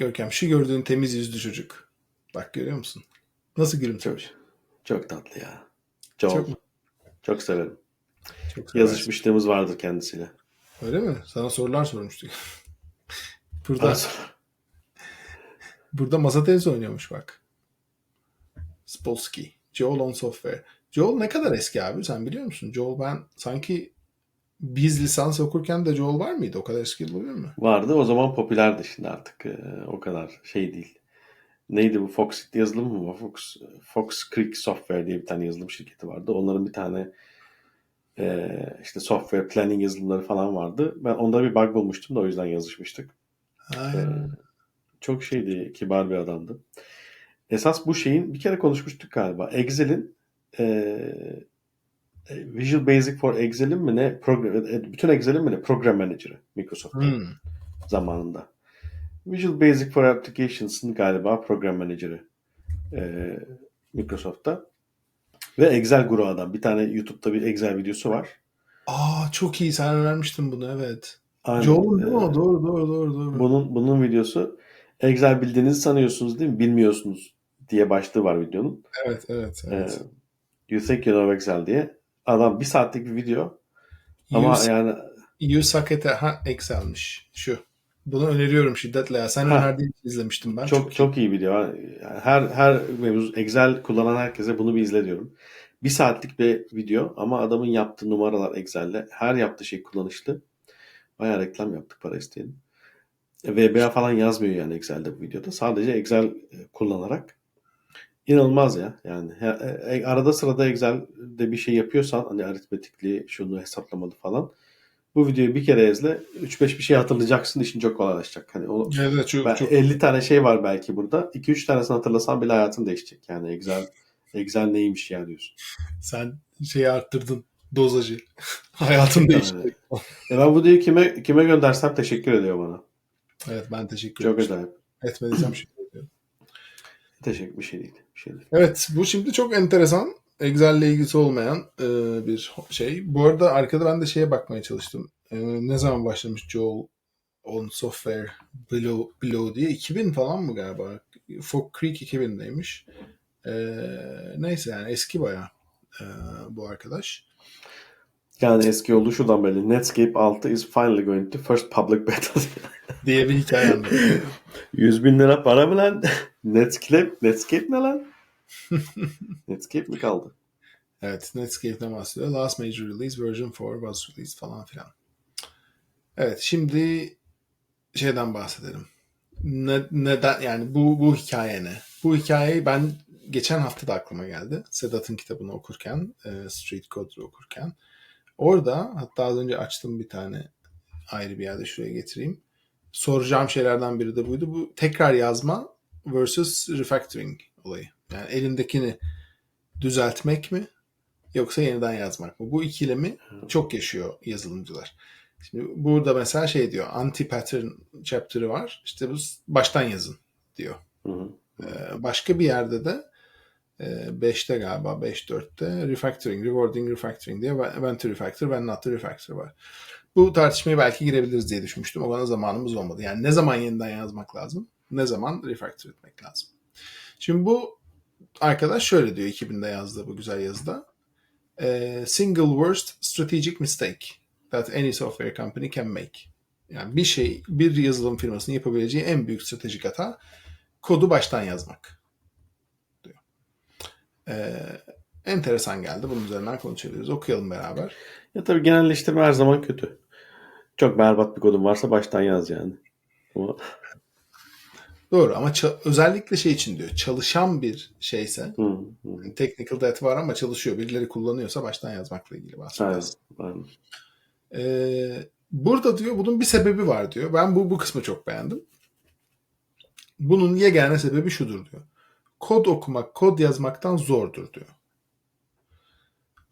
Görkem şu gördüğün temiz yüzlü çocuk. Bak görüyor musun? Nasıl Çok, gülümsemiş? çok tatlı ya. Joel. Çok, Çok, severim. çok. Yazışmışlığımız vardır kendisiyle. Öyle mi? Sana sorular sormuştuk. burada burada masa tenisi oynuyormuş bak. Spolsky. Joel on Software. Joel ne kadar eski abi sen biliyor musun? Joel ben sanki biz lisans okurken de Joel var mıydı? O kadar eski olabilir mi? Vardı. O zaman popülerdi şimdi artık. Ee, o kadar şey değil. Neydi bu? Fox yazılım mı? Fox, Fox Creek Software diye bir tane yazılım şirketi vardı. Onların bir tane e, işte software planning yazılımları falan vardı. Ben onda bir bug bulmuştum da o yüzden yazışmıştık. Ha. Ee, çok şeydi, kibar bir adamdı. Esas bu şeyin bir kere konuşmuştuk galiba. Excel'in e, Visual Basic for Excel'in mi ne? Program, e, bütün Excel'in mi ne? Program Manager'ı Microsoft'un Hmm. zamanında. Visual Basic for Applications'ın galiba Program Manager'ı e, Microsoft'ta. Ve Excel guru adam. Bir tane YouTube'da bir Excel videosu var. Aa çok iyi sen önermiştin bunu evet. Aynen. Joel değil mi E, o? Doğru doğru doğru. doğru. Bunun bunun videosu Excel bildiğinizi sanıyorsunuz değil mi? Bilmiyorsunuz diye başlığı var videonun. Evet evet. evet. Ee, you think you know Excel diye. Adam bir saatlik bir video ama you, yani at a- ha, Excel'miş. Şu. Bunu öneriyorum şiddetle ya. Sen Ha. önerdiğin için izlemiştim ben. çok çok iyi video. Yani her her mevzu Excel kullanan herkese bunu bir izle diyorum. Bir saatlik bir video ama adamın yaptığı numaralar Excel'de. Her yaptığı şey kullanışlı. Bayağı reklam yaptık para isteyelim. E, VBA falan yazmıyor yani Excel'de bu videoda. Sadece Excel e, kullanarak inanılmaz ya. Yani he- e, arada sırada Excel'de bir şey yapıyorsan hani aritmetikli şunu hesaplamalı falan. Bu videoyu bir kere izle. 3-5 bir şey hatırlayacaksın. işin çok kolaylaşacak. Hani o, Evet çok, ben- çok 50 tane şey var belki burada. 2-3 tanesini hatırlasan bile hayatın değişecek. Yani Excel Excel neymiş ya diyorsun. sen şeyi arttırdın dozajı. Hayatım değişti. Evet. E ben bu videoyu kime kime göndersem teşekkür ediyor bana. Evet ben teşekkür Çok ederim. acayip. Etmediysem şey ediyorum. Teşekkür bir şey değil. Bir şey değil. Evet bu şimdi çok enteresan. Excel ile ilgisi olmayan e, bir şey. Bu arada arkada ben de şeye bakmaya çalıştım. E, ne zaman başlamış Joel on Software Below, Below diye? 2000 falan mı galiba? Fog Creek 2000'deymiş. E, neyse yani eski bayağı e, bu arkadaş. Yani eski olduğu şuradan belli. Netscape 6 is finally going to first public beta. diye bir hikaye anlatıyor. 100 bin lira para mı lan? Netscape, Netscape ne lan? Netscape mi kaldı? Evet, Netscape'den bahsediyor. Last major release version 4 was released falan filan. Evet, şimdi şeyden bahsedelim. Ne, neden yani bu bu hikaye ne? Bu hikayeyi ben geçen hafta da aklıma geldi. Sedat'ın kitabını okurken, e, Street Code'u okurken. Orada hatta az önce açtım bir tane ayrı bir yerde şuraya getireyim. Soracağım şeylerden biri de buydu. Bu tekrar yazma versus refactoring olayı. Yani elindekini düzeltmek mi yoksa yeniden yazmak mı? Bu ikilemi çok yaşıyor yazılımcılar. Şimdi burada mesela şey diyor anti pattern chapter'ı var. İşte bu baştan yazın diyor. Hı hı. Ee, başka bir yerde de 5'te galiba 5.4'te refactoring, rewarding refactoring diye when to refactor, when not to refactor var. Bu tartışmaya belki girebiliriz diye düşünmüştüm. O bana zamanımız olmadı. Yani ne zaman yeniden yazmak lazım? Ne zaman refactor etmek lazım? Şimdi bu arkadaş şöyle diyor 2000'de yazdığı bu güzel yazıda. Eee, single worst strategic mistake that any software company can make. Yani bir şey, bir yazılım firmasının yapabileceği en büyük stratejik hata kodu baştan yazmak diyor. Eee, enteresan geldi. Bunun üzerinden konuşabiliriz. Okuyalım beraber. Ya tabii genelleştirme her zaman kötü. Çok berbat bir kodun varsa baştan yaz yani. Ama Doğru ama özellikle şey için diyor. Çalışan bir şeyse hı, hı. technical debt var ama çalışıyor. Birileri kullanıyorsa baştan yazmakla ilgili bahsediyor. Aynen. Ee, burada diyor bunun bir sebebi var diyor. Ben bu bu kısmı çok beğendim. Bunun yegane sebebi şudur diyor. Kod okumak, kod yazmaktan zordur diyor.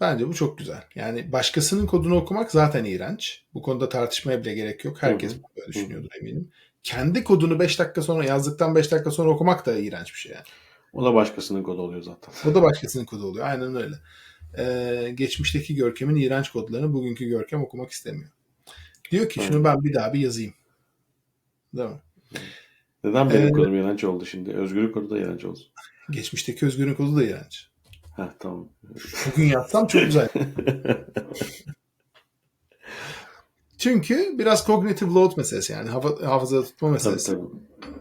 Bence bu çok güzel. Yani başkasının kodunu okumak zaten iğrenç. Bu konuda tartışmaya bile gerek yok. Herkes Hı hı. böyle düşünüyordur eminim. Kendi kodunu 5 dakika sonra yazdıktan 5 dakika sonra okumak da iğrenç bir şey yani. O da başkasının kodu oluyor zaten. O da başkasının kodu oluyor. Aynen öyle. Ee, geçmişteki Görkem'in iğrenç kodlarını bugünkü Görkem okumak istemiyor. Diyor ki şunu ben bir daha bir yazayım. Değil mi? Neden benim Ee, konum iğrenç oldu şimdi? Özgür'ün kodu da iğrenç olsun. Geçmişteki Özgür'ün kodu da iğrenç. Heh tamam. Bugün yapsam çok güzel. Çünkü biraz cognitive load meselesi yani haf- hafızada tutma tabii meselesi. tabii.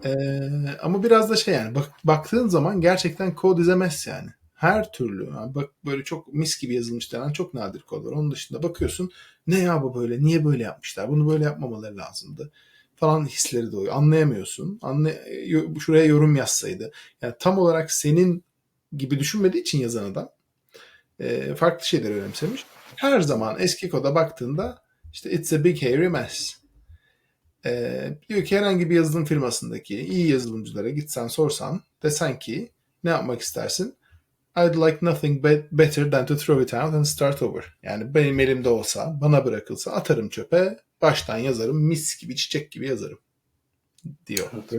Ee, ama biraz da şey yani bak, baktığın zaman gerçekten kod izlemez yani. Her türlü. Yani bak böyle çok mis gibi yazılmış denen çok nadir kod var. Onun dışında bakıyorsun ne ya bu böyle niye böyle yapmışlar bunu böyle yapmamaları lazımdı falan hisleri doğuyor. Anlayamıyorsun. Anlay yo- şuraya yorum yazsaydı. Yani tam olarak senin gibi düşünmediği için yazan adam e, farklı şeyler önemsemiş. Her zaman eski koda baktığında işte it's a big hairy mess. Ee, diyor ki herhangi bir yazılım firmasındaki iyi yazılımcılara gitsen sorsan desen ki ne yapmak istersin? I'd like nothing be- better than to throw it out and start over. Yani benim elimde olsa, bana bırakılsa atarım çöpe, baştan yazarım, mis gibi, çiçek gibi yazarım diyor Evet.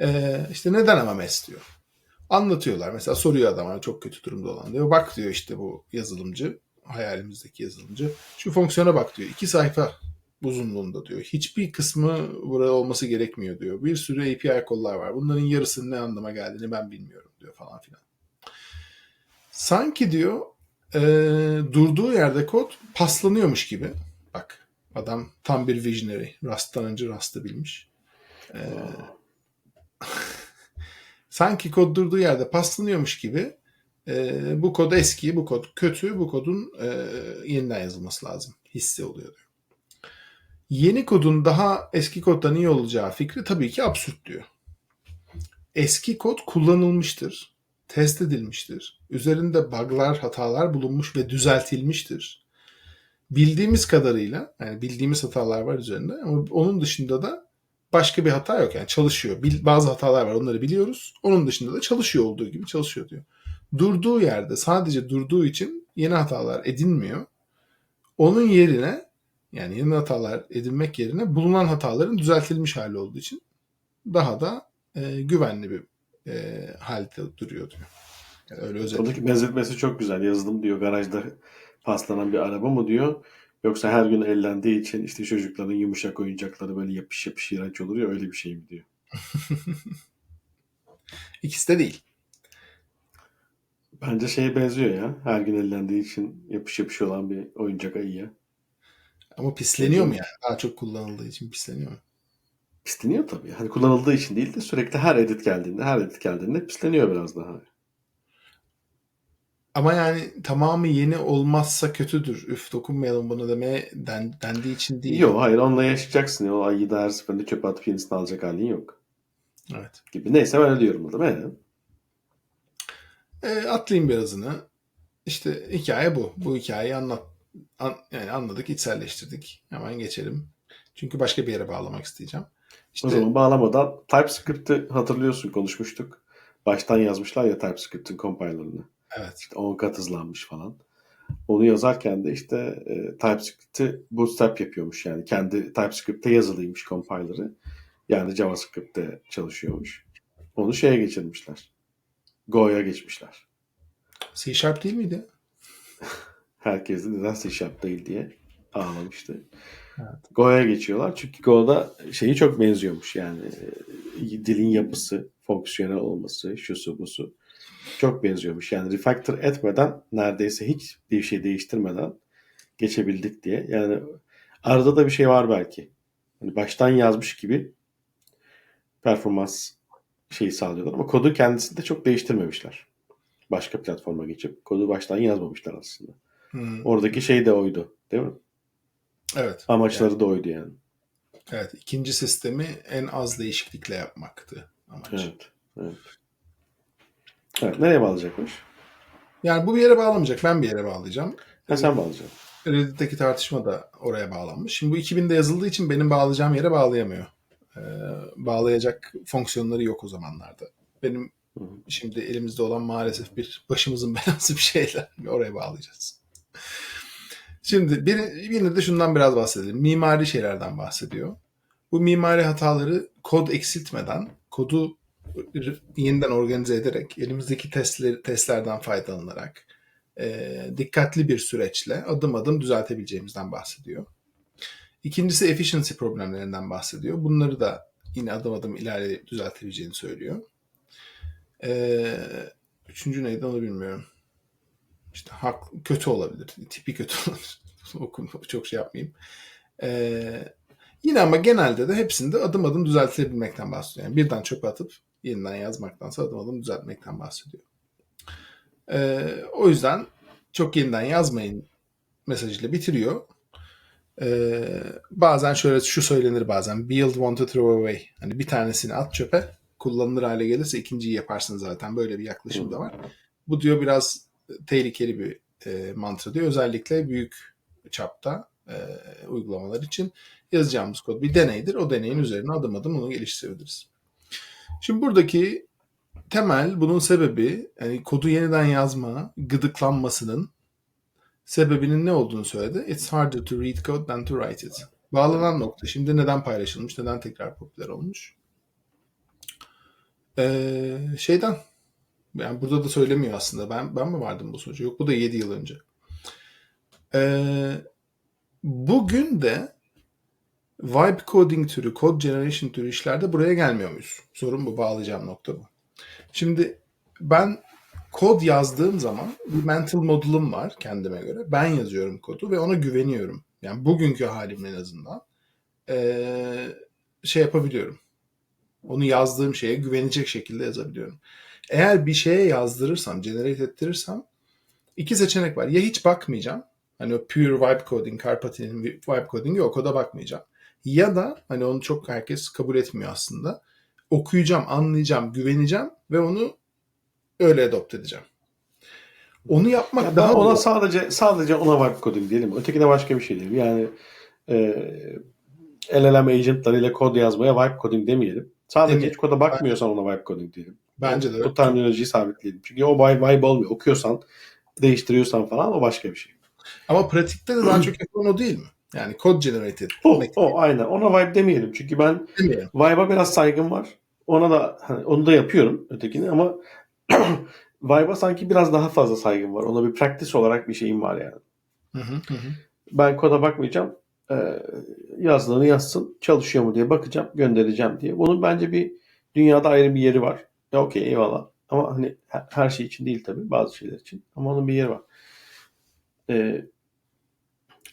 Ee, işte neden ama mes diyor. Anlatıyorlar. Mesela soruyor adama çok kötü durumda olan diyor. Bak diyor işte bu yazılımcı, hayalimizdeki yazılımcı. Şu fonksiyona bak diyor. İki sayfa uzunluğunda diyor. Hiçbir kısmı burada olması gerekmiyor diyor. Bir sürü API kollar var. Bunların yarısının ne anlama geldiğini ben bilmiyorum diyor falan filan. Sanki diyor e, durduğu yerde kod paslanıyormuş gibi. Bak adam tam bir visionary. Rust'tan önce Rust'ı bilmiş. E, sanki kod durduğu yerde paslanıyormuş gibi e, bu kod eski, bu kod kötü, bu kodun e, yeniden yazılması lazım. Hissi oluyor diyor. Yeni kodun daha eski koddan iyi olacağı fikri tabii ki absürt diyor. Eski kod kullanılmıştır, test edilmiştir. Üzerinde bug'lar, hatalar bulunmuş ve düzeltilmiştir. Bildiğimiz kadarıyla, yani bildiğimiz hatalar var üzerinde ama onun dışında da başka bir hata yok. Yani çalışıyor. Bazı hatalar var onları biliyoruz. Onun dışında da çalışıyor olduğu gibi çalışıyor diyor. Durduğu yerde sadece durduğu için yeni hatalar edinmiyor. Onun yerine yani yeni hatalar edinmek yerine bulunan hataların düzeltilmiş hali olduğu için daha da e, güvenli bir e, halde duruyor diyor. Yani öyle özetle. Oradaki benzetmesi çok güzel. Yazılım diyor garajda paslanan bir araba mı diyor. Yoksa her gün ellendiği için işte çocukların yumuşak oyuncakları böyle yapış yapış iğrenç olur ya öyle bir şey mi diyor. İkisi de değil. Bence şeye benziyor ya. Her gün ellendiği için yapış yapış olan bir oyuncak ayıya. Ama pisleniyor mu yani? Daha çok kullanıldığı için pisleniyor mu? Pisleniyor tabii. Hani kullanıldığı için değil de sürekli her edit geldiğinde, her edit geldiğinde pisleniyor biraz daha. Ama yani tamamı yeni olmazsa kötüdür. Üf dokunmayalım buna demeye den, dendiği için değil. Yok hayır onunla yaşayacaksın. ya. O ayıyı da her seferinde çöpe atıp yenisini alacak halin yok. Evet. Gibi. Neyse ben öyle diyorum burada. Evet. E, atlayayım birazını. İşte hikaye bu. Bu hikayeyi anlat, an- yani anladık, içselleştirdik. Hemen geçelim. Çünkü başka bir yere bağlamak isteyeceğim. İşte O zaman bağlamadan TypeScript'i hatırlıyorsun konuşmuştuk. Baştan yazmışlar ya TypeScript'in compiler'ını. evet. İşte 10 kat hızlanmış falan. Onu yazarken de işte e, TypeScript'i bootstrap yapıyormuş yani. Kendi TypeScript'te yazılıymış compiler'ı. Yani JavaScript'te çalışıyormuş. Onu şeye geçirmişler. Go'ya geçmişler. C Sharp değil miydi? Herkes de neden C Sharp değil diye ağlamıştı. Evet. Go'ya geçiyorlar. Çünkü Go'da şeyi çok benziyormuş yani e, dilin yapısı, fonksiyonel olması, şusu busu çok benziyormuş. Yani refactor etmeden neredeyse hiç bir şey değiştirmeden geçebildik diye. Yani arada da bir şey var belki. Hani baştan yazmış gibi performans şeyi sağlıyorlar ama kodu kendisini de çok değiştirmemişler. Başka platforma geçip kodu baştan yazmamışlar aslında. Hmm. Oradaki şey de oydu, değil mi? Evet. Amaçları da oydu yani. Evet. İkinci sistemi en az değişiklikle yapmaktı amaç. Evet. Evet. Evet. Nereye bağlayacakmış? Yani bu bir yere bağlamayacak. Ben bir yere bağlayacağım. Ha sen bağlayacaksın. Reddit'teki tartışma da oraya bağlanmış. Şimdi bu 2000'de yazıldığı için benim bağlayacağım yere bağlayamıyor. Ee, bağlayacak fonksiyonları yok o zamanlarda. Benim şimdi elimizde olan maalesef bir başımızın belası bir şeyler. Oraya bağlayacağız. Şimdi bir, yine de şundan biraz bahsedelim. Mimari şeylerden bahsediyor. Bu mimari hataları kod eksiltmeden, kodu yeniden organize ederek, elimizdeki testler, testlerden faydalanarak, e, dikkatli bir süreçle adım adım düzeltebileceğimizden bahsediyor. İkincisi efficiency problemlerinden bahsediyor. Bunları da yine adım adım ilerleyip düzeltebileceğini söylüyor. Ee, üçüncü neydi onu bilmiyorum. İşte hak kötü olabilir. Tipi kötü olabilir. Okum çok şey yapmayayım. Ee, yine ama genelde de hepsinde adım adım düzeltilebilmekten bahsediyor. Yani birden çöpe atıp yeniden yazmaktansa adım adım düzeltmekten bahsediyor. Ee, o yüzden çok yeniden yazmayın mesajıyla bitiriyor. Ee, bazen şöyle şu söylenir bazen build one to throw away. Hani bir tanesini at çöpe kullanılır hale gelirse ikinciyi yaparsın zaten. Böyle bir yaklaşım da var. Bu diyor biraz tehlikeli bir e, mantra diyor. Özellikle büyük çapta e, uygulamalar için yazacağımız kod bir deneydir. O deneyin üzerine adım adım onu geliştirebiliriz. Şimdi buradaki temel bunun sebebi yani kodu yeniden yazma gıdıklanmasının sebebinin ne olduğunu söyledi. It's harder to read code than to write it. Bağlanan nokta. Şimdi neden paylaşılmış, neden tekrar popüler olmuş? Ee, şeyden yani burada da söylemiyor aslında. Ben ben mi vardım bu sonuca? Yok bu da 7 yıl önce. Ee, bugün de vibe coding türü, code generation türü işlerde buraya gelmiyor muyuz? Sorun bu. Bağlayacağım nokta bu. Şimdi ben kod yazdığım zaman bir mental model'ım var kendime göre. Ben yazıyorum kodu ve ona güveniyorum. Yani bugünkü halim en azından ee, şey yapabiliyorum. Onu yazdığım şeye güvenecek şekilde yazabiliyorum. Eğer bir şeye yazdırırsam, generate ettirirsem iki seçenek var. Ya hiç bakmayacağım. Hani o pure vibe coding, Karpati'nin vibe coding'i o koda bakmayacağım. Ya da hani onu çok herkes kabul etmiyor aslında. Okuyacağım, anlayacağım, güveneceğim ve onu öyle adopt edeceğim. Onu yapmak Ya daha ona zor. sadece sadece ona vibe coding diyelim. Ötekine başka bir şey değil. Yani e, LLM agentlarıyla kod yazmaya vibe coding demeyelim. Sadece Demeyelim. hiç koda bakmıyorsan ona vibe coding diyelim. Bence de. Bu terminolojiyi sabitleyelim. Çünkü o vibe, vibe olmuyor. Okuyorsan, değiştiriyorsan falan o başka bir şey. Ama pratikte de daha çok yapılan o değil mi? Yani kod generate O, o aynen. Ona vibe demeyelim. Çünkü ben vibe'a biraz saygım var. Ona da hani onu da yapıyorum ötekini ama vibe'a sanki biraz daha fazla saygım var. Ona bir practice olarak bir şeyim var yani. Hı hı hı. Ben koda bakmayacağım. Ee, yazdığını yazsın. Çalışıyor mu diye bakacağım. Göndereceğim diye. Bunun bence bir dünyada ayrı bir yeri var. Ya okey eyvallah. Ama hani her- şey için değil tabii. Bazı şeyler için. Ama onun bir yeri var. Ee,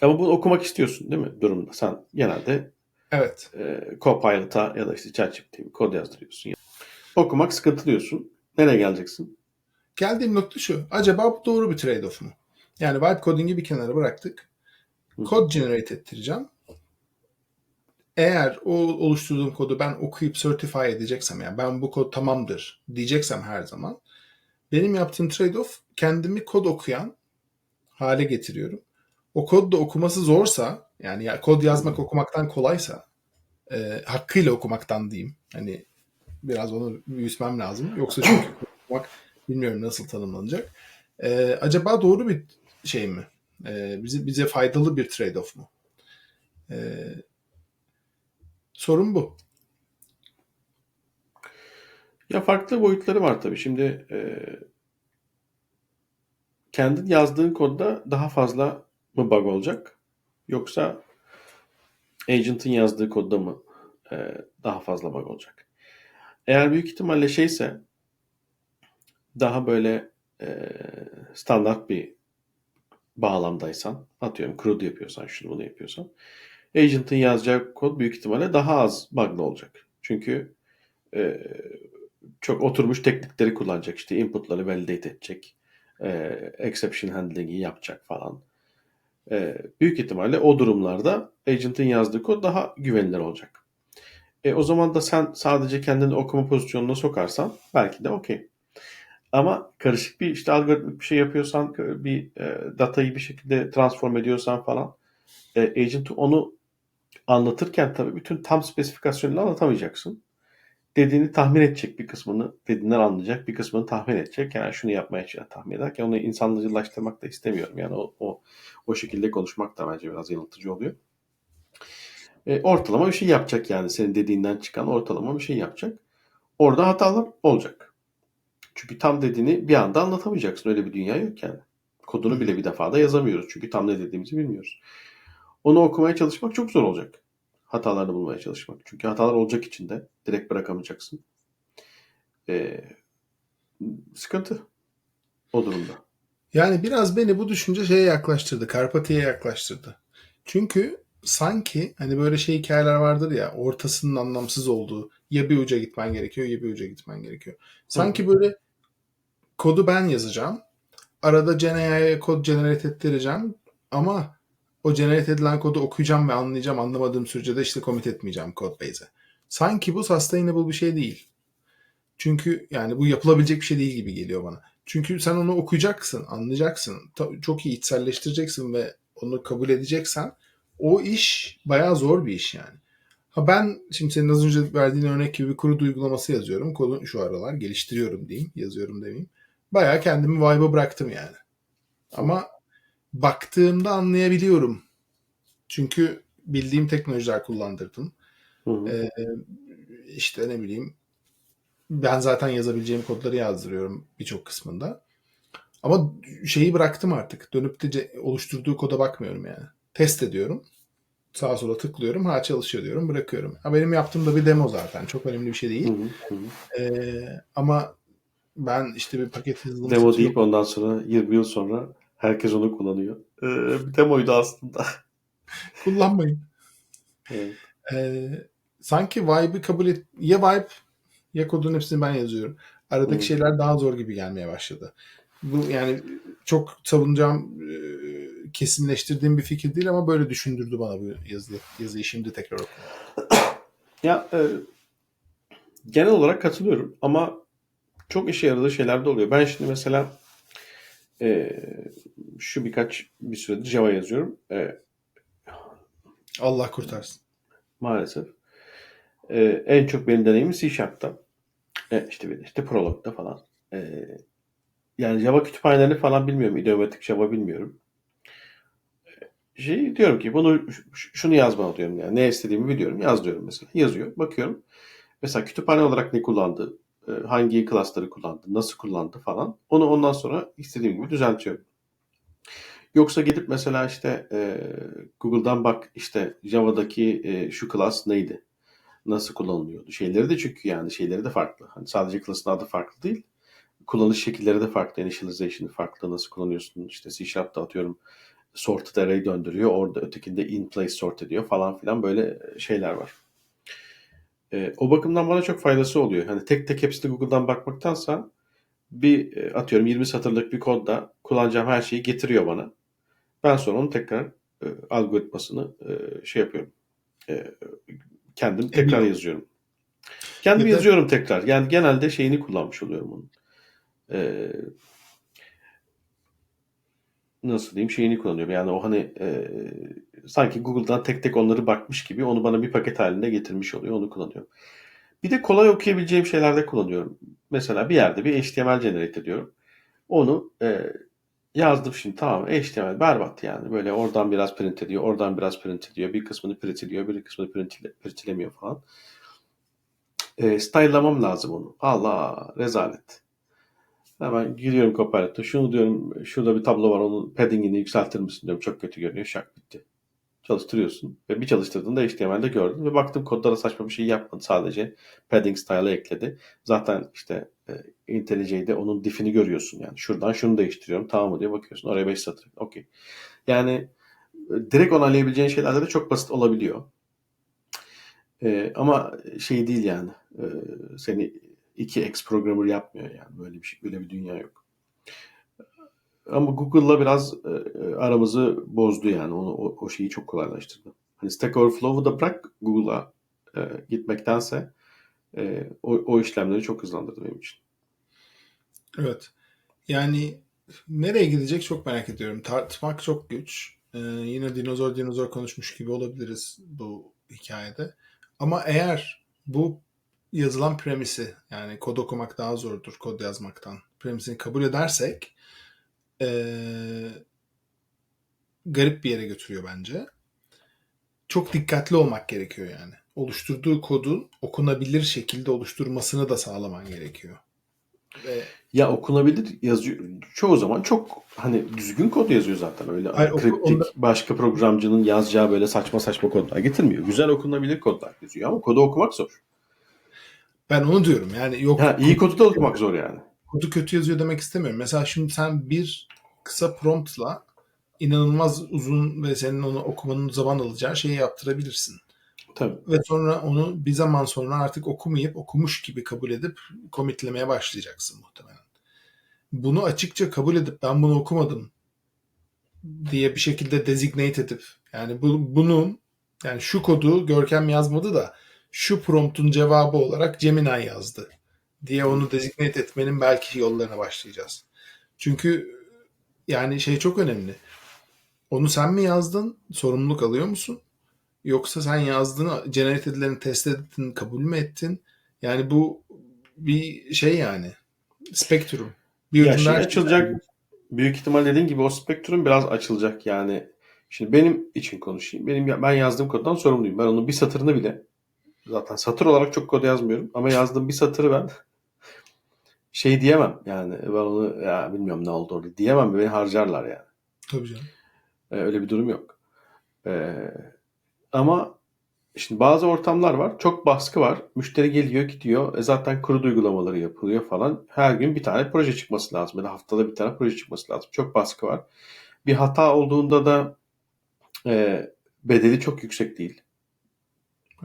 ama bunu okumak istiyorsun değil mi durumda? Sen genelde Evet. e, Copilot'a ya da işte ChatGPT'ye kod yazdırıyorsun. Okumak sıkıntı diyorsun. Nereye geleceksin? Geldiğim nokta şu. Acaba bu doğru bir trade-off mu? Yani vibe coding'i bir kenara bıraktık. Kod generate ettireceğim. Eğer o oluşturduğum kodu ben okuyup certify edeceksem yani ben bu kod tamamdır diyeceksem her zaman benim yaptığım trade-off kendimi kod okuyan hale getiriyorum. O kod da okuması zorsa yani ya kod yazmak okumaktan kolaysa e, hakkıyla okumaktan diyeyim. Hani biraz onu büyütmem lazım. Yoksa çünkü okumak bilmiyorum nasıl tanımlanacak. E, acaba doğru bir şey mi? E, bize bize faydalı bir trade-off mu? E, sorun bu. Ya farklı boyutları var tabii. Şimdi e, kendin yazdığın kodda daha fazla mı bug olacak? Yoksa agent'ın yazdığı kodda mı e, daha fazla bug olacak? Eğer büyük ihtimalle şeyse daha böyle e, standart bir bağlamdaysan, atıyorum CRUD yapıyorsan, şunu bunu yapıyorsan, agent'ın yazacağı kod büyük ihtimalle daha az bug'lı olacak. Çünkü e, çok oturmuş teknikleri kullanacak. İşte inputları validate edecek. E, exception handling'i yapacak falan. E, büyük ihtimalle o durumlarda agent'ın yazdığı kod daha güvenilir olacak. E, o zaman da sen sadece kendini okuma pozisyonuna sokarsan belki de okey. Ama karışık bir işte algoritmik bir şey yapıyorsan, bir e, datayı bir şekilde transform ediyorsan falan, e, agent onu anlatırken tabii bütün tam spesifikasyonunu anlatamayacaksın. Dediğini tahmin edecek bir kısmını, dediğinden anlayacak bir kısmını tahmin edecek. Yani şunu yapmaya tahmin ederken onu insanlıcılaştırmak da istemiyorum. Yani o, o, o şekilde konuşmak da bence biraz yanıltıcı oluyor. E, ortalama bir şey yapacak yani senin dediğinden çıkan ortalama bir şey yapacak. Orada hatalar olacak. Çünkü tam dediğini bir anda anlatamayacaksın. Öyle bir dünya yok yani. Kodunu bile bir defa da yazamıyoruz. Çünkü tam ne dediğimizi bilmiyoruz. Onu okumaya çalışmak çok zor olacak. Hatalarını bulmaya çalışmak. Çünkü hatalar olacak içinde. Direkt bırakamayacaksın. Ee, sıkıntı o durumda. Yani biraz beni bu düşünce şeye yaklaştırdı. Karpati'ye yaklaştırdı. Çünkü sanki hani böyle şey hikayeler vardır ya ortasının anlamsız olduğu ya bir uca gitmen gerekiyor ya bir uca gitmen gerekiyor. Sanki böyle kodu ben yazacağım. Arada GenAI'ye kod generate ettireceğim ama o generate edilen kodu okuyacağım ve anlayacağım. Anlamadığım sürece de işte commit etmeyeceğim codebase'e. Sanki bu sustainable bir şey değil. Çünkü yani bu yapılabilecek bir şey değil gibi geliyor bana. Çünkü sen onu okuyacaksın, anlayacaksın, çok iyi içselleştireceksin ve onu kabul edeceksen o iş bayağı zor bir iş yani. Ha ben şimdi senin az önce verdiğin örnek gibi bir kuru uygulaması yazıyorum. Kodun şu aralar geliştiriyorum diyeyim. Yazıyorum demeyeyim. Bayağı kendimi vibe'a bıraktım yani. Ama baktığımda anlayabiliyorum. Çünkü bildiğim teknolojiler kullandırdım. Hı hı. Ee, işte ne bileyim ben zaten yazabileceğim kodları yazdırıyorum birçok kısmında. Ama şeyi bıraktım artık. Dönüp de oluşturduğu koda bakmıyorum yani. Test ediyorum. Sağa sola tıklıyorum. Ha çalışıyor diyorum. Bırakıyorum. Ha, benim yaptığım da bir demo zaten. Çok önemli bir şey değil. Hı hı. Ee, ama ben işte bir paket hızlı Demo deyip ondan sonra 20 yıl sonra herkes onu kullanıyor. Ee, bir demoydu aslında. kullanmayın. Evet. Ee, sanki vibe'ı kabul et... Ya vibe ya kodun hepsini ben yazıyorum. Aradaki Hı. şeyler daha zor gibi gelmeye başladı. Bu yani çok savunacağım, e, kesinleştirdiğim bir fikir değil ama böyle düşündürdü bana bu yazı, yazıyı şimdi tekrar. Ya e, genel olarak katılıyorum ama çok işe yaradığı şeyler de oluyor. Ben şimdi mesela e, şu birkaç bir süredir Java yazıyorum. E, Allah kurtarsın. maalesef. E, en çok benim deneyimim C Sharp'ta. E, işte bir de işte Prolog'da falan. E, yani Java kütüphanelerini falan bilmiyorum. İdeomatik Java bilmiyorum. Şey diyorum ki bunu şunu yazma diyorum yani. Ne istediğimi biliyorum. Yaz diyorum mesela. Yazıyor. Bakıyorum. Mesela kütüphane olarak ne kullandı? e, Hangi klasları kullandı? Nasıl kullandı falan. Onu ondan sonra istediğim gibi düzeltiyorum. Yoksa gidip mesela işte e, Google'dan bak işte Java'daki e, şu class neydi? Nasıl kullanılıyordu? Şeyleri de çünkü yani şeyleri de farklı. Hani sadece class'ın adı farklı değil. Kullanış şekilleri de farklı. Initialization'ı farklı. Nasıl kullanıyorsun? İşte C Sharp'ta atıyorum sorted array döndürüyor. Orada ötekinde in place sort ediyor falan filan böyle şeyler var. E, o bakımdan bana çok faydası oluyor. Hani tek tek hepsini Google'dan bakmaktansa bir e, atıyorum 20 satırlık bir kodda kullanacağım her şeyi getiriyor bana. Ben sonra onu tekrar e, algoritmasını e, şey yapıyorum. E, kendim tekrar Eminim. yazıyorum. Kendim yazıyorum tekrar. Yani genelde şeyini kullanmış oluyorum onun. E, nasıl diyeyim şeyini kullanıyorum. Yani o hani e, sanki Google'dan tek tek onları bakmış gibi onu bana bir paket halinde getirmiş oluyor. Onu kullanıyorum. Bir de kolay okuyabileceğim şeylerde kullanıyorum. Mesela bir yerde bir HTML generate ediyorum. Onu e, yazdım şimdi tamam HTML berbat yani. Böyle oradan biraz print ediyor, oradan biraz print ediyor. Bir kısmını print ediyor, bir kısmını print, printlemiyor falan. E, style'lamam lazım onu. Allah rezalet. Hemen giriyorum Copilot'a. Şunu diyorum şurada bir tablo var onun paddingini yükseltir misin diyorum. Çok kötü görünüyor. Şak bitti. Çalıştırıyorsun. Ve bir çalıştırdığında HTML'de gördün. Ve baktım kodda da saçma bir şey yapmadı. Sadece padding style'ı ekledi. Zaten işte e, IntelliJ'de onun diff'ini görüyorsun yani. Şuradan şunu değiştiriyorum. Tamam mı diye bakıyorsun. Oraya 5 satır. Okey. Yani e, direkt onaylayabileceğin şeylerde de çok basit olabiliyor. E, ama şey değil yani. E, seni 2x programmer yapmıyor yani. Böyle bir şey, böyle bir dünya yok. Ama Google'la biraz e, e, aramızı bozdu yani. Onu, o, o şeyi çok kolaylaştırdı. Hani Stack Overflow'u da bırak Google'a e, gitmektense e, o, o işlemleri çok hızlandırdı benim için. Evet. Yani nereye gidecek çok merak ediyorum. Tartışmak çok güç. Ee, yine dinozor dinozor konuşmuş gibi olabiliriz bu hikayede. Ama eğer bu yazılan premisi yani kod okumak daha zordur kod yazmaktan premisini kabul edersek ee, garip bir yere götürüyor bence. Çok dikkatli olmak gerekiyor yani. Oluşturduğu kodun okunabilir şekilde oluşturmasını da sağlaman gerekiyor. Ve Ya okunabilir yazıyor. Çoğu zaman çok hani düzgün kod yazıyor zaten. Öyle Hayır, kriptik onda- başka programcının yazacağı böyle saçma saçma kodlar getirmiyor. Güzel okunabilir kodlar yazıyor ama kodu okumak zor. Ben onu diyorum. Yani yok Ha, iyi kodu da okumak zor yani. kodu kötü yazıyor demek istemiyorum. Mesela şimdi sen bir kısa promptla inanılmaz uzun ve senin onu okumanın zaman alacağı şeyi yaptırabilirsin. Tabii. Ve sonra onu bir zaman sonra artık okumayıp okumuş gibi kabul edip commitlemeye başlayacaksın muhtemelen. Bunu açıkça kabul edip ben bunu okumadım diye bir şekilde designate edip yani bu, bunun yani şu kodu Görkem yazmadı da şu promptun cevabı olarak Gemini yazdı diye onu designate etmenin belki yollarına başlayacağız. Çünkü yani şey çok önemli. Onu sen mi yazdın? Sorumluluk alıyor musun? Yoksa sen yazdığını, generate edileni test ettin, kabul mü ettin? Yani bu bir şey yani. Spektrum. Bir Ya şey açılacak büyük ihtimal dediğin gibi o spektrum biraz açılacak yani. Şimdi benim için konuşayım. Benim ben yazdığım koddan sorumluyum. Ben onun bir satırını bile zaten satır olarak çok kod yazmıyorum ama yazdığım bir satırı ben şey diyemem yani ben onu ya bilmiyorum ne oldu orada diyemem beni harcarlar yani. Tabii canım. Ee, öyle bir durum yok. Ee, ama şimdi bazı ortamlar var. Çok baskı var. Müşteri geliyor gidiyor. E zaten kuru uygulamaları yapılıyor falan. Her gün bir tane proje çıkması lazım. Ya da haftada bir tane proje çıkması lazım. Çok baskı var. Bir hata olduğunda da e, bedeli çok yüksek değil.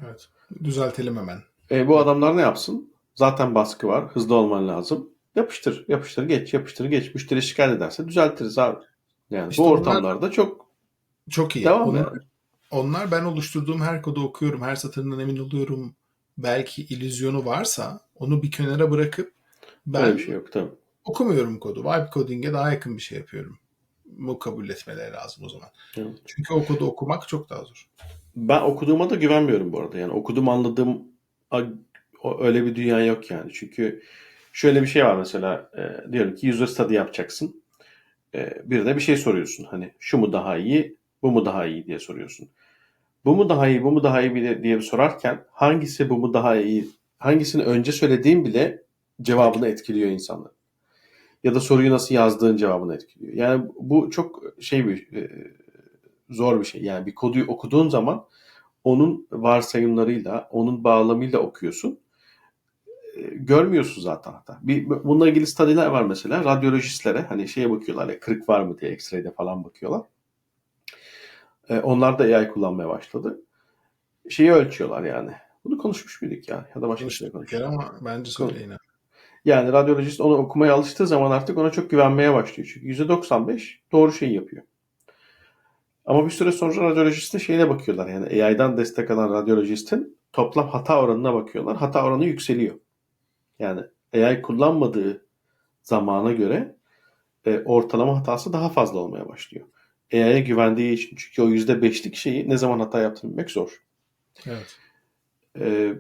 Evet. Düzeltelim hemen. E, bu adamlar ne yapsın? Zaten baskı var. Hızlı olman lazım. Yapıştır, yapıştır, geç, yapıştır, geç. Müşteri şikayet ederse düzeltiriz abi. Yani İşte bu ortamlarda çok Çok iyi. Devam onlar, yani. onlar ben oluşturduğum her kodu okuyorum. Her satırından emin oluyorum. Belki illüzyonu varsa onu bir kenara bırakıp ben böyle bir şey yok tabii. okumuyorum kodu. Vibe coding'e daha yakın bir şey yapıyorum. Bu kabul etmeleri lazım o zaman. Evet. Çünkü o kodu okumak çok daha zor. Ben okuduğuma da güvenmiyorum bu arada. Yani okudum anladığım öyle bir dünya yok yani. Çünkü şöyle bir şey var mesela e, diyelim ki user study yapacaksın. E, bir de bir şey soruyorsun. Hani şu mu daha iyi, bu mu daha iyi diye soruyorsun. Bu mu daha iyi, bu mu daha iyi bile diye sorarken hangisi bu mu daha iyi, hangisini önce söylediğin bile cevabını etkiliyor insanlar. Ya da soruyu nasıl yazdığın cevabını etkiliyor. Yani bu çok şey bir e, zor bir şey. Yani bir kodu okuduğun zaman onun varsayımlarıyla, onun bağlamıyla okuyorsun. E, Görmüyorsun zaten hatta. Bir, bununla ilgili study'ler var mesela. Radyolojistlere hani şeye bakıyorlar ya kırık var mı diye X-ray'de falan bakıyorlar. E, onlar da AI kullanmaya başladı. Şeyi ölçüyorlar yani. Bunu konuşmuş muyduk ya? Ya da başka bir şey konuştuk. ama bence söyleyin. ha. Yani radyolojist onu okumaya alıştığı zaman artık ona çok güvenmeye başlıyor. Çünkü %95 doğru şeyi yapıyor. Ama bir süre sonra radyolojistin şeyine bakıyorlar. Yani AI'dan destek alan radyolojistin toplam hata oranına bakıyorlar. Hata oranı yükseliyor. Yani AI kullanmadığı zamana göre e, ortalama hatası daha fazla olmaya başlıyor. AI'ye güvendiği için. Çünkü o %5'lik şeyi ne zaman hata yaptığını bilmek zor. Evet. Ee,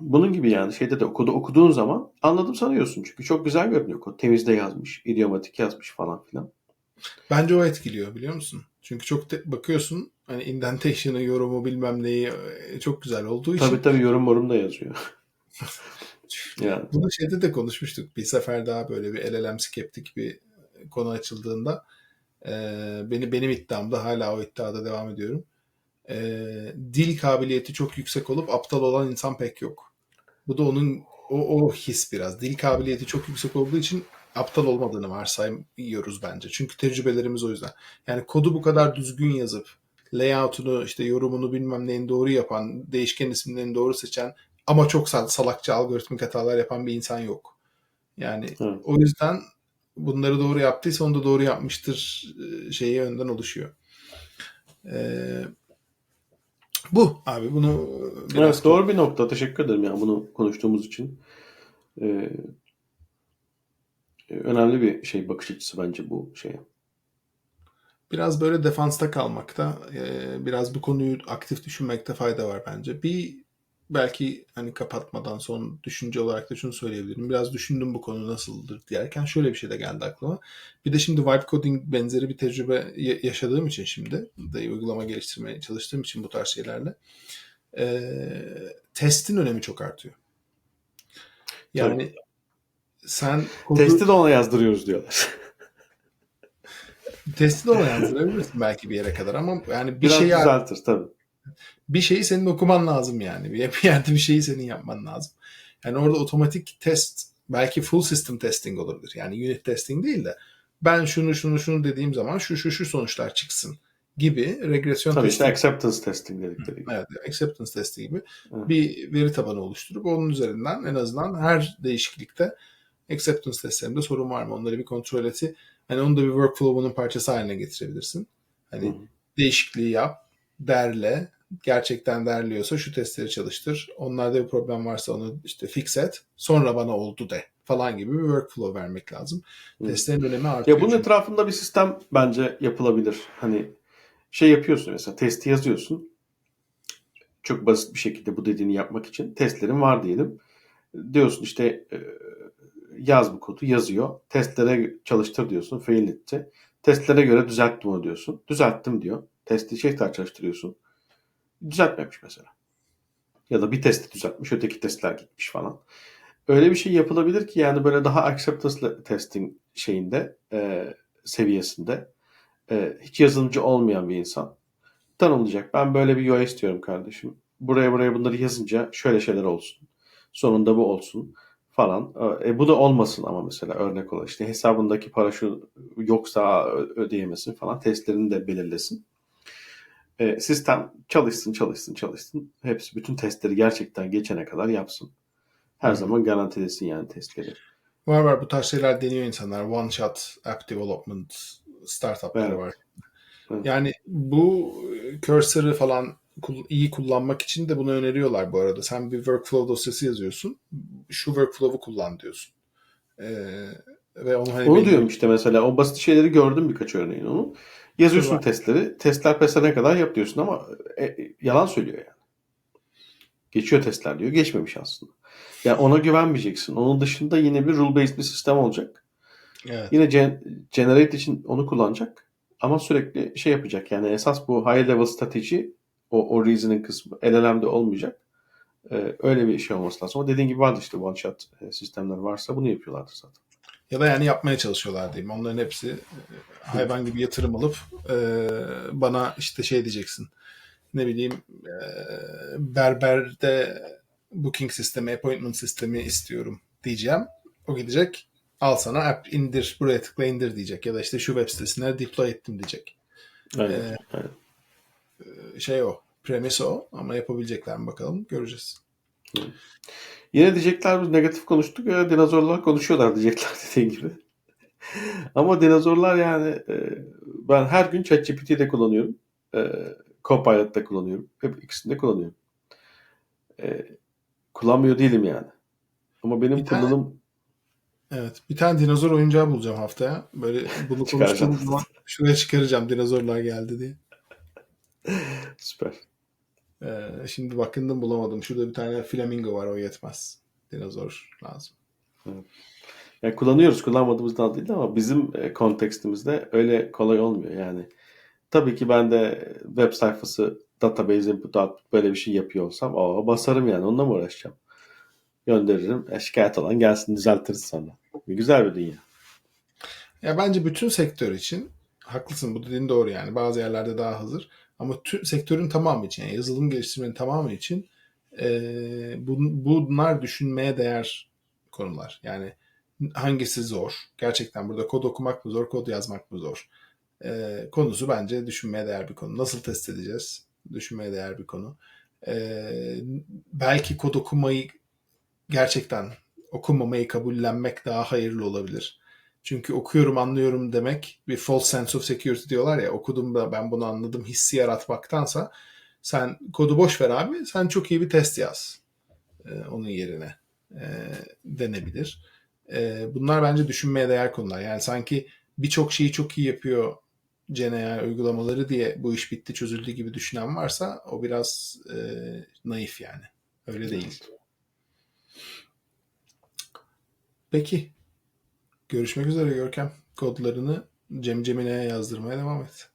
bunun gibi yani şeyde de okudu okuduğun zaman anladım sanıyorsun. Çünkü çok güzel görünüyor kod. Temizde yazmış, idiomatik yazmış falan filan. Bence o etkiliyor biliyor musun? Çünkü çok te- bakıyorsun hani indentation'ı, yorumu bilmem neyi e, çok güzel olduğu için. Tabii tabii yorum morum da yazıyor. yani Bunu şeyde de konuşmuştuk. Bir sefer daha böyle bir LLM skeptik bir konu açıldığında e, beni benim iddiamda hala o iddiada devam ediyorum. E, dil kabiliyeti çok yüksek olup aptal olan insan pek yok. Bu da onun o, o his biraz. Dil kabiliyeti çok yüksek olduğu için aptal olmadığını varsayıyoruz bence. Çünkü tecrübelerimiz o yüzden. Yani kodu bu kadar düzgün yazıp layout'unu işte yorumunu bilmem neyin doğru yapan, değişken isimlerini doğru seçen ama çok sal- salakça algoritmik hatalar yapan bir insan yok. Yani Evet. o yüzden bunları doğru yaptıysa onu da doğru yapmıştır e, şeyi önden oluşuyor. Ee, bu abi bunu biraz evet, doğru bir nokta. Teşekkür ederim yani bunu konuştuğumuz için. Ee, önemli bir şey bakış açısı bence bu şeye. biraz böyle defansta kalmakta, e, biraz bu konuyu aktif düşünmekte fayda var bence. Bir belki hani kapatmadan son düşünce olarak da şunu söyleyebilirim. Biraz düşündüm bu konu nasıldır diyerken şöyle bir şey de geldi aklıma. Bir de şimdi vibe coding benzeri bir tecrübe ya- yaşadığım için şimdi de uygulama geliştirmeye çalıştığım için bu tarz şeylerle e, testin önemi çok artıyor. Yani sen kodu, Testi de ona yazdırıyoruz diyorlar. testi de ona yazdırabilirsin belki bir yere kadar ama yani bir Biraz şeyi düzeltir tabii. bir şeyi senin okuman lazım yani. Bir bir yerde bir şeyi senin yapman lazım. Yani orada otomatik test belki full system testing olabilir. Yani unit testing değil de ben şunu şunu şunu dediğim zaman şu şu şu sonuçlar çıksın gibi regresyon Tabii işte testing, acceptance testing dedikleri gibi. evet, acceptance testi gibi Evet. bir veri tabanı oluşturup onun üzerinden en azından her değişiklikte acceptance testlerinde sorun var mı onları bir kontrol eti. Hani onu da bir workflow'unun parçası haline getirebilirsin. Hani Hı hı. değişikliği yap, derle, gerçekten derliyorsa şu testleri çalıştır. Onlarda bir problem varsa onu işte fix et. Sonra bana oldu de falan gibi bir workflow vermek lazım. Hı. Testlerin önemi artıyor. Ya bunun çünkü. etrafında bir sistem bence yapılabilir. Hani şey yapıyorsun mesela testi yazıyorsun. Çok basit bir şekilde bu dediğini yapmak için testlerin var diyelim. Diyorsun işte yaz bu kodu yazıyor. Testlere çalıştır diyorsun. Fail etti. Testlere göre düzelttim onu diyorsun. Düzelttim diyor. Testi tekrar çalıştırıyorsun. Düzeltmemiş mesela. Ya da bir testi düzeltmiş öteki testler gitmiş falan. Öyle bir şey yapılabilir ki yani böyle daha acceptance testing şeyinde e, seviyesinde e, hiç yazılımcı olmayan bir insan tanımlayacak. Ben böyle bir UI istiyorum kardeşim. Buraya buraya bunları yazınca şöyle şeyler olsun. Sonunda bu olsun falan. E, bu da olmasın ama mesela örnek olarak işte hesabındaki para şu yoksa ödeyemesin falan testlerini de belirlesin. E, sistem çalışsın çalışsın çalışsın. Hepsi bütün testleri gerçekten geçene kadar yapsın. Her Hı. zaman garantilesin yani testleri. Var var bu tarz şeyler deniyor insanlar. One shot app development startupları Evet. var. Evet. Yani bu cursor'ı falan iyi kullanmak için de bunu öneriyorlar bu arada. Sen bir workflow dosyası yazıyorsun. Şu workflow'u kullan diyorsun. Ee, ve onu hani Onu belli- diyorum işte mesela o basit şeyleri gördüm birkaç örneğin onu. Yazıyorsun Var. testleri. Testler pesene kadar yap diyorsun ama e, e, yalan söylüyor yani. Geçiyor testler diyor. Geçmemiş aslında. Yani ona güvenmeyeceksin. Onun dışında yine bir rule based bir sistem olacak. Evet. Yine gen- generate için onu kullanacak. Ama sürekli şey yapacak. Yani esas bu high level strateji o, o reasoning kısmı LLM'de olmayacak. Ee, öyle bir şey olması lazım. Ama dediğin gibi vardı işte one shot e, sistemler varsa bunu yapıyorlardır zaten. Ya da yani yapmaya çalışıyorlar diyeyim. Onların hepsi e, hayvan gibi yatırım alıp e, bana işte şey diyeceksin. Ne bileyim e, berberde booking sistemi, appointment sistemi istiyorum diyeceğim. O gidecek al sana app indir buraya tıkla indir diyecek. Ya da işte şu web sitesine deploy ettim diyecek. Aynen. Ee, aynen. Şey o. Premise o. Ama yapabilecekler mi bakalım göreceğiz. Yine diyecekler biz negatif konuştuk ya dinozorlar konuşuyorlar diyecekler dediğin gibi. Ama dinozorlar yani e, ben her gün ChatGPT'de kullanıyorum. E, Copilot'ta kullanıyorum. Hep ikisini de kullanıyorum. E, kullanmıyor değilim yani. Ama benim Bir tane- kullanım Evet. Bir tane dinozor oyuncağı bulacağım haftaya. Böyle bunu konuştuğumuz zaman şuraya çıkaracağım dinozorlar geldi diye. süper. Ee, şimdi bakındım bulamadım. Şurada bir tane flamingo var o yetmez. Dinozor lazım. Yani kullanıyoruz kullanmadığımızdan değil ama bizim e, kontekstimizde öyle kolay olmuyor yani. Tabii ki ben de web sayfası database input output böyle bir şey yapıyor olsam o basarım yani onunla mı uğraşacağım? Gönderirim. E, şikayet olan gelsin düzeltiriz sonra. Güzel bir dünya. Ya bence bütün sektör için haklısın bu dediğin doğru yani. Bazı yerlerde daha hazır. Ama tüm sektörün tamamı için yani yazılım geliştirmenin tamamı için e, bun- bunlar düşünmeye değer konular. Yani hangisi zor? Gerçekten burada kod okumak mı zor, kod yazmak mı zor? E, konusu bence düşünmeye değer bir konu. Nasıl test edeceğiz? Düşünmeye değer bir konu. E, belki kod okumayı gerçekten okumamayı kabullenmek daha hayırlı olabilir. Çünkü okuyorum anlıyorum demek bir false sense of security diyorlar ya okudum da ben bunu anladım hissi yaratmaktansa sen kodu boş ver abi sen çok iyi bir test yaz Ee, onun yerine e, denebilir. E, bunlar bence düşünmeye değer konular. Yani sanki birçok şeyi çok iyi yapıyor GenAI uygulamaları diye bu iş bitti çözüldü gibi düşünen varsa o biraz e, naif yani. Öyle değil. Peki. Görüşmek üzere Görkem. Kodlarını Cem Cemine'ye yazdırmaya devam et.